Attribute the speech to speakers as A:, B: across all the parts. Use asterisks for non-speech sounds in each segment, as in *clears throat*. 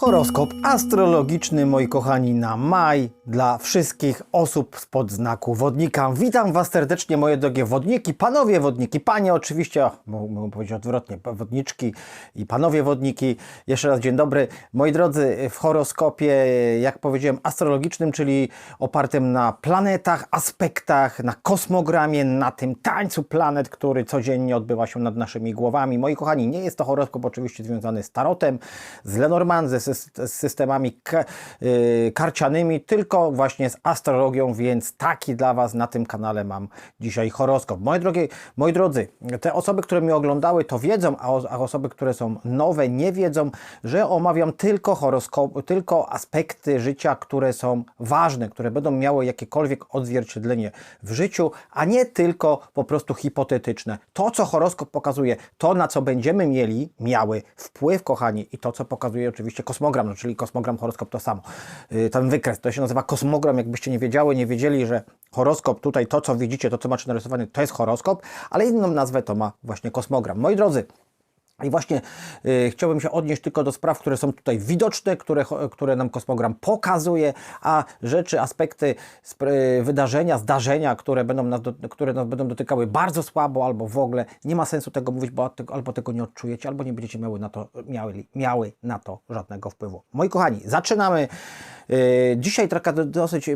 A: Horoskop astrologiczny, moi kochani, na maj dla wszystkich osób spod znaku wodnika. Witam Was serdecznie, moje drogie wodniki, panowie wodniki, panie oczywiście, o, powiedzieć odwrotnie, wodniczki i panowie wodniki. Jeszcze raz dzień dobry. Moi drodzy, w horoskopie, jak powiedziałem, astrologicznym, czyli opartym na planetach, aspektach, na kosmogramie, na tym tańcu planet, który codziennie odbywa się nad naszymi głowami. Moi kochani, nie jest to horoskop oczywiście związany z tarotem, z Lenormand, ze z systemami y, karcianymi, tylko właśnie z astrologią, więc taki dla Was na tym kanale mam dzisiaj horoskop. Moi, drogie, moi drodzy, te osoby, które mnie oglądały, to wiedzą, a, a osoby, które są nowe, nie wiedzą, że omawiam tylko horoskop, tylko aspekty życia, które są ważne, które będą miały jakiekolwiek odzwierciedlenie w życiu, a nie tylko po prostu hipotetyczne. To, co horoskop pokazuje, to, na co będziemy mieli, miały wpływ, kochani, i to, co pokazuje oczywiście kosmogram, no, czyli kosmogram, horoskop to samo. Yy, ten wykres, to się nazywa kosmogram, jakbyście nie wiedziały, nie wiedzieli, że horoskop, tutaj to, co widzicie, to, co macie narysowane, to jest horoskop, ale inną nazwę to ma właśnie kosmogram. Moi drodzy, i właśnie y, chciałbym się odnieść tylko do spraw, które są tutaj widoczne, które, które nam kosmogram pokazuje, a rzeczy, aspekty, y, wydarzenia, zdarzenia, które, będą nas do, które nas będą dotykały bardzo słabo albo w ogóle, nie ma sensu tego mówić, bo albo tego nie odczujecie, albo nie będziecie miały na to, miały, miały na to żadnego wpływu. Moi kochani, zaczynamy. Y, Dzisiaj taka do- dosyć,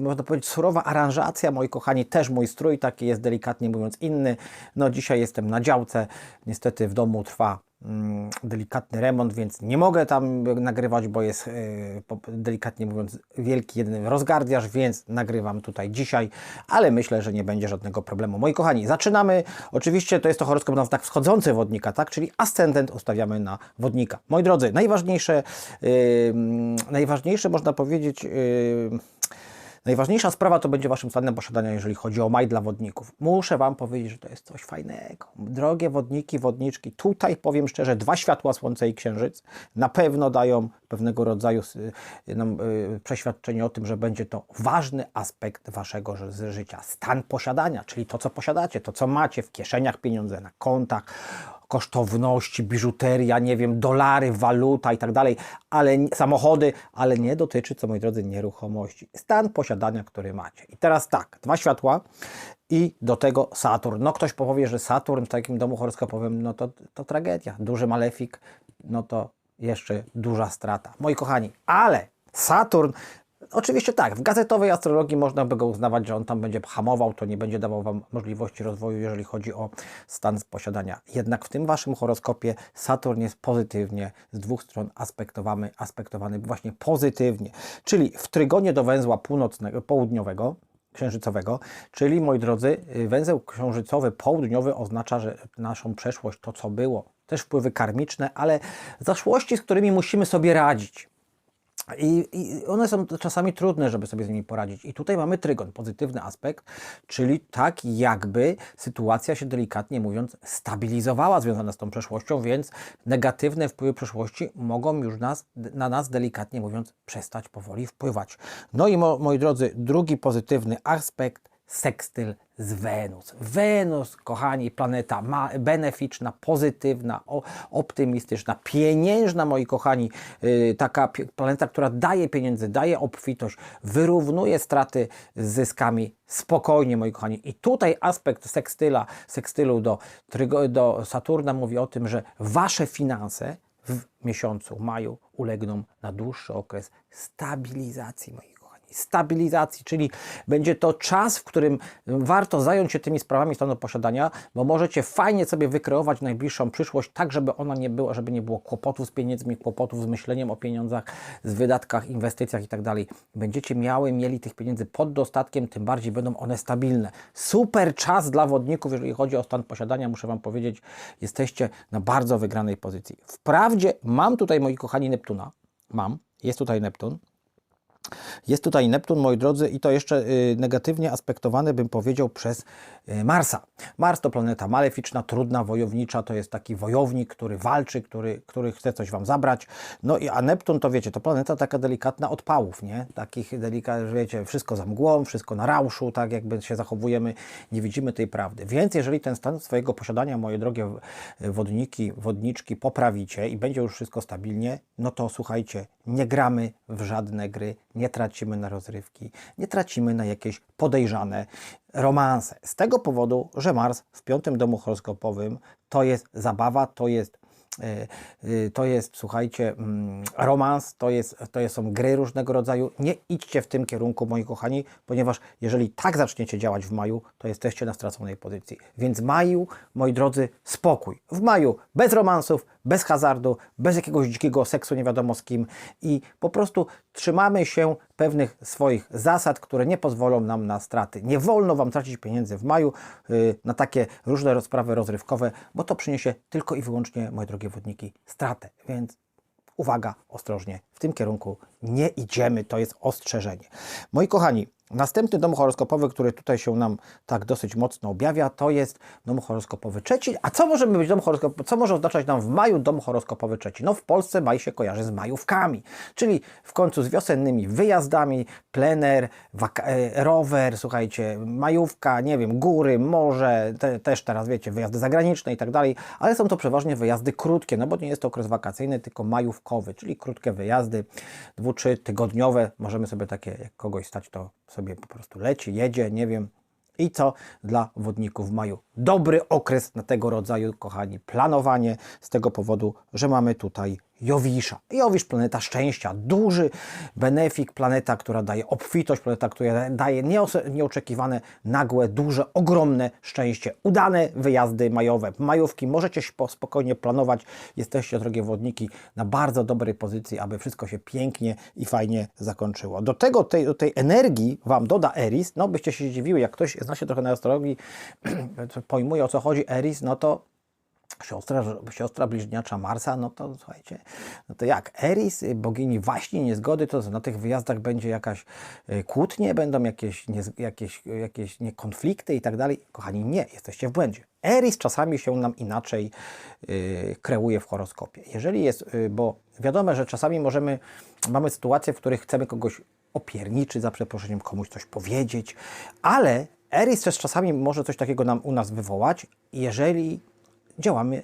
A: można powiedzieć, surowa aranżacja, moi kochani, też mój strój taki jest delikatnie mówiąc inny. No dzisiaj jestem na działce, niestety w domu trwa mm, delikatny remont, więc nie mogę tam nagrywać, bo jest y, delikatnie mówiąc wielki jeden rozgardiaż, więc nagrywam tutaj dzisiaj, ale myślę, że nie będzie żadnego problemu. Moi kochani, zaczynamy. Oczywiście to jest to horoskop na znak wschodzący wodnika, tak? Czyli ascendent ustawiamy na wodnika. Moi drodzy, najważniejsze, y, mm, najważniejsze można powiedzieć, y, Najważniejsza sprawa to będzie Waszym stanem posiadania, jeżeli chodzi o maj dla wodników. Muszę Wam powiedzieć, że to jest coś fajnego. Drogie wodniki, wodniczki, tutaj powiem szczerze, dwa światła, Słońce i Księżyc na pewno dają pewnego rodzaju y, nam, y, przeświadczenie o tym, że będzie to ważny aspekt Waszego ży- życia. Stan posiadania, czyli to, co posiadacie, to, co macie w kieszeniach, pieniądze na kontach, kosztowności, biżuteria, nie wiem, dolary, waluta i tak dalej, ale samochody, ale nie dotyczy, co moi drodzy, nieruchomości. Stan posiadania, który macie. I teraz tak, dwa światła i do tego Saturn. No ktoś powie, że Saturn w takim domu horoskopowym, no to, to tragedia. Duży malefik, no to jeszcze duża strata. Moi kochani, ale Saturn Oczywiście tak, w gazetowej astrologii można by go uznawać, że on tam będzie hamował, to nie będzie dawał Wam możliwości rozwoju, jeżeli chodzi o stan posiadania. Jednak w tym Waszym horoskopie Saturn jest pozytywnie z dwóch stron aspektowany, aspektowany właśnie pozytywnie. Czyli w trygonie do węzła północnego, południowego, księżycowego, czyli moi drodzy, y, węzeł księżycowy południowy oznacza, że naszą przeszłość, to co było, też wpływy karmiczne, ale zaszłości, z którymi musimy sobie radzić. I, I one są czasami trudne, żeby sobie z nimi poradzić. I tutaj mamy trygon, pozytywny aspekt, czyli tak jakby sytuacja się delikatnie mówiąc stabilizowała związana z tą przeszłością, więc negatywne wpływy przeszłości mogą już nas, na nas delikatnie mówiąc przestać powoli wpływać. No i mo, moi drodzy, drugi pozytywny aspekt sekstyl z Wenus. Wenus, kochani, planeta ma, beneficzna, pozytywna, optymistyczna, pieniężna, moi kochani, yy, taka planeta, która daje pieniędzy, daje obfitość, wyrównuje straty z zyskami spokojnie, moi kochani. I tutaj aspekt sekstyla, sekstylu do, do Saturna mówi o tym, że wasze finanse w miesiącu maju ulegną na dłuższy okres stabilizacji, moi stabilizacji, czyli będzie to czas, w którym warto zająć się tymi sprawami stanu posiadania, bo możecie fajnie sobie wykreować najbliższą przyszłość, tak żeby ona nie była, żeby nie było kłopotów z pieniędzmi, kłopotów z myśleniem o pieniądzach, z wydatkach, inwestycjach i tak dalej. Będziecie miały, mieli tych pieniędzy pod dostatkiem, tym bardziej będą one stabilne. Super czas dla wodników, jeżeli chodzi o stan posiadania, muszę Wam powiedzieć, jesteście na bardzo wygranej pozycji. Wprawdzie mam tutaj, moi kochani, Neptuna, mam, jest tutaj Neptun, Jest tutaj Neptun, moi drodzy, i to jeszcze y, negatywnie aspektowany, bym powiedział, przez y, Marsa. Mars to planeta maleficzna, trudna, wojownicza, to jest taki wojownik, który walczy, który, który chce coś Wam zabrać. No i a Neptun to wiecie, to planeta taka delikatna odpałów, nie? Takich delikat, że wiecie, wszystko za mgłą, wszystko na rauszu, tak jakby się zachowujemy, nie widzimy tej prawdy. Więc jeżeli ten stan swojego posiadania, moje drogie w- wodniki, wodniczki, poprawicie i będzie już wszystko stabilnie, no to słuchajcie, nie gramy w żadne gry, nie tracimy na rozrywki, nie tracimy na jakieś podejrzane romanse. Z tego powodu, że Mars w piątym domu horoskopowym to jest zabawa, to jest e, e, to jest, słuchajcie, mm, romans, to, jest, to są gry różnego rodzaju. Nie idźcie w tym kierunku, moi kochani, ponieważ jeżeli tak zaczniecie działać w maju, to jesteście na straconej pozycji. Więc maju, moi drodzy, spokój. W maju bez romansów, bez hazardu, bez jakiegoś dzikiego seksu nie wiadomo z kim i po prostu trzymamy się pewnych swoich zasad, które nie pozwolą nam na straty. Nie wolno Wam tracić pieniędzy w maju yy, na takie różne rozprawy rozrywkowe, bo to przyniesie tylko i wyłącznie, moje drogie wodniki, stratę. Więc uwaga, ostrożnie, w tym kierunku nie idziemy, to jest ostrzeżenie. Moi kochani, następny dom horoskopowy, który tutaj się nam tak dosyć mocno objawia, to jest dom horoskopowy trzeci. A co może być dom horoskopowy, co może oznaczać nam w maju dom horoskopowy trzeci? No w Polsce maj się kojarzy z majówkami, czyli w końcu z wiosennymi wyjazdami, plener, e, rower, słuchajcie, majówka, nie wiem, góry, morze, te, też teraz wiecie, wyjazdy zagraniczne i tak dalej, ale są to przeważnie wyjazdy krótkie, no bo nie jest to okres wakacyjny, tylko majówkowy, czyli krótkie wyjazdy, dwu, trzy tygodniowe, możemy sobie takie, jak kogoś stać, to sobie po prostu leci, jedzie, nie wiem, i co dla wodników w maju? Dobry okres na tego rodzaju, kochani, planowanie z tego powodu, że mamy tutaj Jowisza. Jowisz, planeta szczęścia, duży benefik, planeta, która daje obfitość, planeta, która daje nieoczekiwane, nagłe, duże, ogromne szczęście. Udane wyjazdy majowe, majówki. Możecie się po- spokojnie planować. Jesteście, drogie wodniki, na bardzo dobrej pozycji, aby wszystko się pięknie i fajnie zakończyło. Do tego, tej, do tej energii Wam doda Eris. No, byście się zdziwiły, jak ktoś zna się trochę na astrologii, *clears throat* pojmuje o co chodzi Eris, no to siostra, siostra bliźniacza Marsa, no to słuchajcie, no to jak Eris, y, bogini waśni, niezgody, to na tych wyjazdach będzie jakaś y, kłótnie, będą jakieś, nie, jakieś, jakieś nie, konflikty i tak dalej. Kochani, nie, jesteście w błędzie. Eris czasami się nam inaczej y, kreuje w horoskopie. Jeżeli jest, y, bo wiadomo, że czasami możemy, mamy sytuacje, w których chcemy kogoś opierniczyć, za przeproszeniem komuś coś powiedzieć, ale Eris też czasami może coś takiego nam u nas wywołać, jeżeli działamy,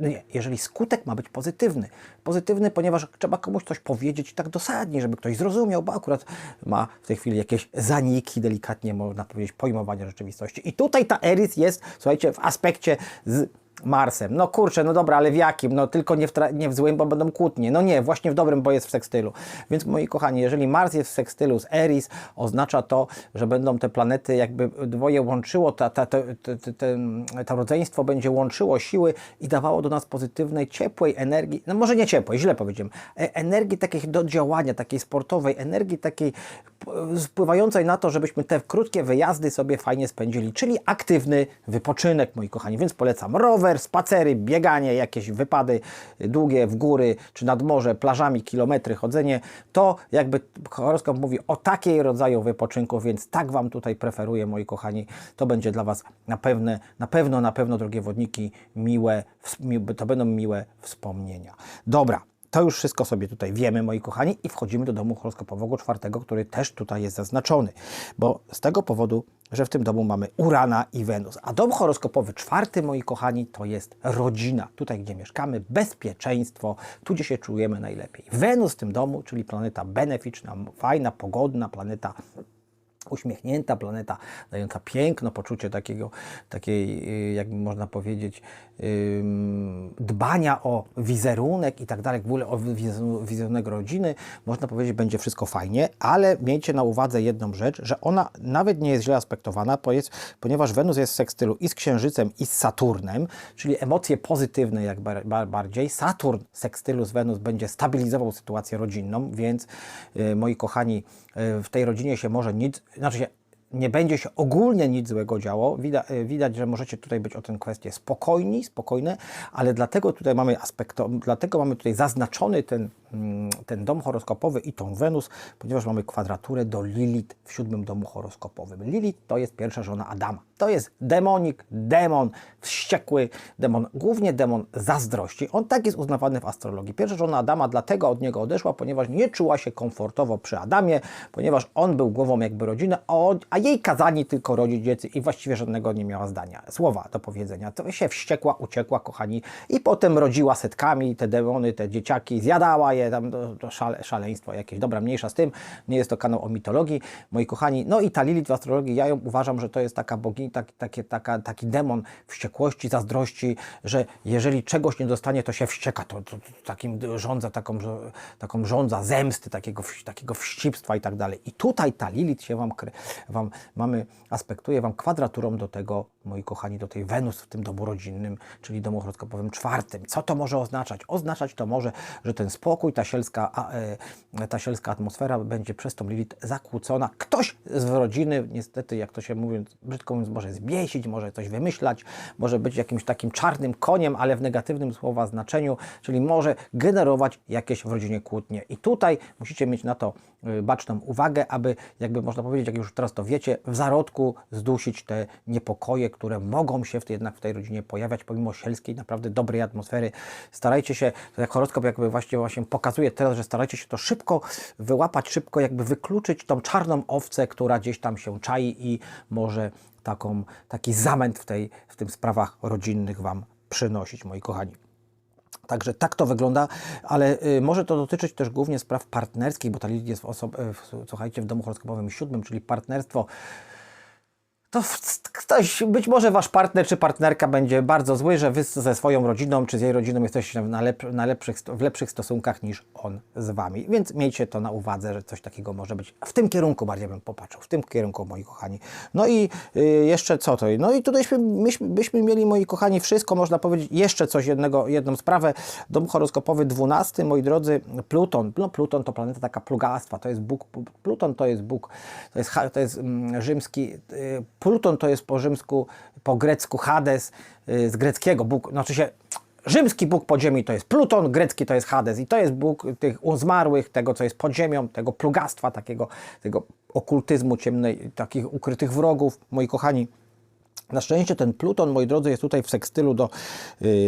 A: no nie, jeżeli skutek ma być pozytywny. Pozytywny, ponieważ trzeba komuś coś powiedzieć tak dosadnie, żeby ktoś zrozumiał, bo akurat ma w tej chwili jakieś zaniki, delikatnie można powiedzieć, pojmowania rzeczywistości. I tutaj ta Eris jest, słuchajcie, w aspekcie z Marsem. No kurczę, no dobra, ale w jakim? No tylko nie w, nie w złym, bo będą kłótnie. No nie, właśnie w dobrym, bo jest w sekstylu. Więc moi kochani, jeżeli Mars jest w sekstylu z Eris, oznacza to, że będą te planety jakby dwoje łączyło, ta, ta, te, te, ten- to rodzeństwo będzie łączyło siły i dawało do nas pozytywnej, ciepłej energii, no może nie ciepłej, źle powiedziałem, e- energii takiej do działania, takiej sportowej, energii takiej wpływającej na to, żebyśmy te krótkie wyjazdy sobie fajnie spędzili, czyli aktywny wypoczynek, moi kochani. Więc polecam rower, spacery, bieganie, jakieś wypady długie w góry czy nad morze, plażami, kilometry, chodzenie. To jakby horoskop mówi o takiej rodzaju wypoczynku, więc tak Wam tutaj preferuję, moi kochani. To będzie dla Was na, pewne, na pewno, na pewno, drogie wodniki, miłe, to będą miłe wspomnienia. Dobra. To już wszystko sobie tutaj wiemy, moi kochani, i wchodzimy do domu horoskopowego czwartego, który też tutaj jest zaznaczony, bo z tego powodu, że w tym domu mamy Urana i Wenus. A dom horoskopowy czwarty, moi kochani, to jest rodzina. Tutaj, gdzie mieszkamy, bezpieczeństwo, tu, gdzie się czujemy najlepiej. Wenus w tym domu, czyli planeta beneficzna, fajna, pogodna planeta uśmiechnięta planeta, dająca piękno, poczucie takiego, takiej, y, jak można powiedzieć, dbania o wizerunek i tak dalej, w ogóle o wizeru- wizerunek rodziny, można powiedzieć, będzie wszystko fajnie, ale miejcie na uwadze jedną rzecz, że ona nawet nie jest źle aspektowana, ponieważ Wenus jest w sekstylu i z Księżycem, i z Saturnem, czyli emocje pozytywne jak bar, bar, bardziej. Saturn sekstylu z Wenus będzie stabilizował sytuację rodzinną, więc y, moi kochani, y, w tej rodzinie się może nic, znaczy się nie będzie się ogólnie nic złego działo. Widać, widać, że możecie tutaj być o tę kwestię spokojni, spokojne, ale dlatego tutaj mamy aspekt, dlatego mamy tutaj zaznaczony ten ten dom horoskopowy i tą Wenus, ponieważ mamy kwadraturę do Lilith w siódmym domu horoskopowym. Lilith to jest pierwsza żona Adama. To jest demonik, demon, wściekły demon, głównie demon zazdrości. On tak jest uznawany w astrologii. Pierwsza żona Adama dlatego od niego odeszła, ponieważ nie czuła się komfortowo przy Adamie, ponieważ on był głową jakby rodziny, a, a jej kazani tylko rodzić dzieci i właściwie żadnego nie miała zdania, słowa do powiedzenia. To się wściekła, uciekła, kochani, i potem rodziła setkami te demony, te dzieciaki, zjadała je, tam to, to szale, szaleństwo jakieś. Dobra, mniejsza z tym, nie jest to kanał o mitologii, moi kochani. No i ta Lilith w astrologii, ja ją uważam, że to jest taka bogini, tak, takie, taka, taki demon wściekłości, zazdrości, że jeżeli czegoś nie dostanie, to się wścieka, to, to, to takim rządza, taką, taką rządza zemsty, takiego, takiego wścibstwa i tak dalej. I tutaj ta Lilith się wam, wam mamy, aspektuje wam kwadraturą do tego, moi kochani, do tej Wenus w tym domu rodzinnym, czyli domu horoskopowym czwartym. Co to może oznaczać? Oznaczać to może, że ten spokój, ta sielska, a, e, ta sielska atmosfera będzie przez tą Lilith zakłócona. Ktoś z rodziny, niestety, jak to się mówi, brzydko mówiąc, może zbiesić, może coś wymyślać, może być jakimś takim czarnym koniem, ale w negatywnym słowa znaczeniu, czyli może generować jakieś w rodzinie kłótnie. I tutaj musicie mieć na to y, baczną uwagę, aby, jakby można powiedzieć, jak już teraz to wiecie, w zarodku zdusić te niepokoje, które mogą się w tej, jednak w tej rodzinie pojawiać, pomimo sielskiej, naprawdę dobrej atmosfery. Starajcie się, to jak horoskop jakby właśnie, właśnie pokazuje teraz, że starajcie się to szybko wyłapać, szybko jakby wykluczyć tą czarną owcę, która gdzieś tam się czai i może taką, taki zamęt w, tej, w tym sprawach rodzinnych Wam przynosić, moi kochani. Także tak to wygląda, ale y, może to dotyczyć też głównie spraw partnerskich, bo ta Lilith jest w, osob- w, słuchajcie, w domu horoskopowym siódmym, czyli partnerstwo. To ktoś, być może wasz partner czy partnerka będzie bardzo zły, że wy ze swoją rodziną czy z jej rodziną jesteście na, lep, na lepszych, w lepszych stosunkach niż on z wami. Więc miejcie to na uwadze, że coś takiego może być. W tym kierunku bardziej bym popatrzył, w tym kierunku, moi kochani. No i y, jeszcze co to? No i myśmy, byśmy mieli, moi kochani, wszystko, można powiedzieć, jeszcze coś, jednego, jedną sprawę. Dom horoskopowy 12, moi drodzy, Pluton. No Pluton to planeta taka plugastwa, to jest Bóg, Pluton to jest Bóg, to jest, to jest mm, rzymski, y, Pluton to jest po rzymsku, po grecku Hades, y, z greckiego Bóg, znaczy się rzymski Bóg podziemi to jest Pluton, grecki to jest Hades i to jest Bóg tych zmarłych, tego co jest pod ziemią, tego plugastwa, takiego, tego okultyzmu ciemnej, takich ukrytych wrogów, moi kochani. Na szczęście ten Pluton, moi drodzy, jest tutaj w sekstylu do,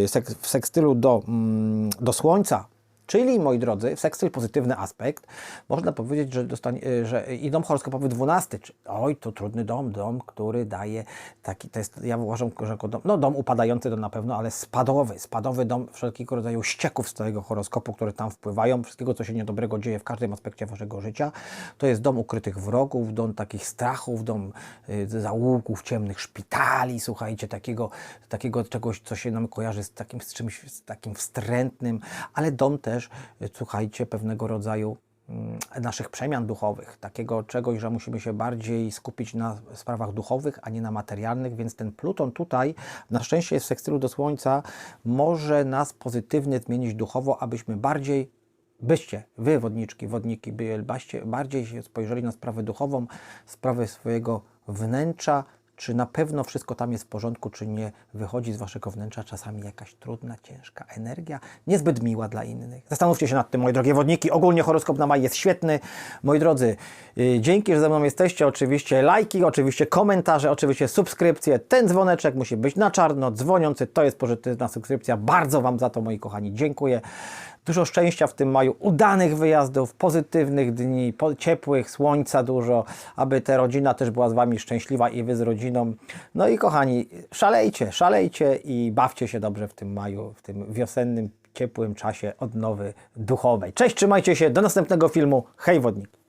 A: sek, w sekstylu do, mm, do Słońca. Czyli, moi drodzy, w sekstyl pozytywny aspekt. Można powiedzieć, że, dostanie, że i dom horoskopowy 12, czy, oj, to trudny dom, dom, który daje taki, to jest, ja uważam, że jako dom, no dom upadający to na pewno, ale spadowy, spadowy dom wszelkiego rodzaju ścieków z całego horoskopu, które tam wpływają, wszystkiego, co się niedobrego dzieje w każdym aspekcie waszego życia. To jest dom ukrytych wrogów, dom takich strachów, dom y, ciemnych szpitali, słuchajcie, takiego, takiego czegoś, co się nam kojarzy z takim z czymś z takim wstrętnym, ale dom też, y, słuchajcie, pewnego rodzaju mm, naszych przemian duchowych, takiego czegoś, że musimy się bardziej skupić na sprawach duchowych, a nie na materialnych, więc ten Pluton tutaj, na szczęście jest w sekstylu do Słońca, może nas pozytywnie zmienić duchowo, abyśmy bardziej byście, wy wodniczki, wodniki, by- baście, bardziej spojrzeli na sprawę duchową, sprawę swojego wnętrza, czy na pewno wszystko tam jest w porządku, czy nie wychodzi z waszego wnętrza czasami jakaś trudna, ciężka energia, niezbyt miła dla innych. Zastanówcie się nad tym, moje drogie wodniki. Ogólnie horoskop na maj jest świetny. Moi drodzy, yy, dzięki, że ze mną jesteście. Oczywiście lajki, oczywiście komentarze, oczywiście subskrypcje. Ten dzwoneczek musi być na czarno, dzwoniący. To jest pozytywna subskrypcja. Bardzo Wam za to, moi kochani, dziękuję. Dużo szczęścia w tym maju, udanych wyjazdów, pozytywnych dni, po, ciepłych, słońca dużo, aby ta rodzina też była z Wami szczęśliwa i Wy z rodziną. No i kochani, szalejcie, szalejcie i bawcie się dobrze w tym maju, w tym wiosennym, ciepłym czasie odnowy duchowej. Cześć, trzymajcie się, do następnego filmu. Hej wodnik!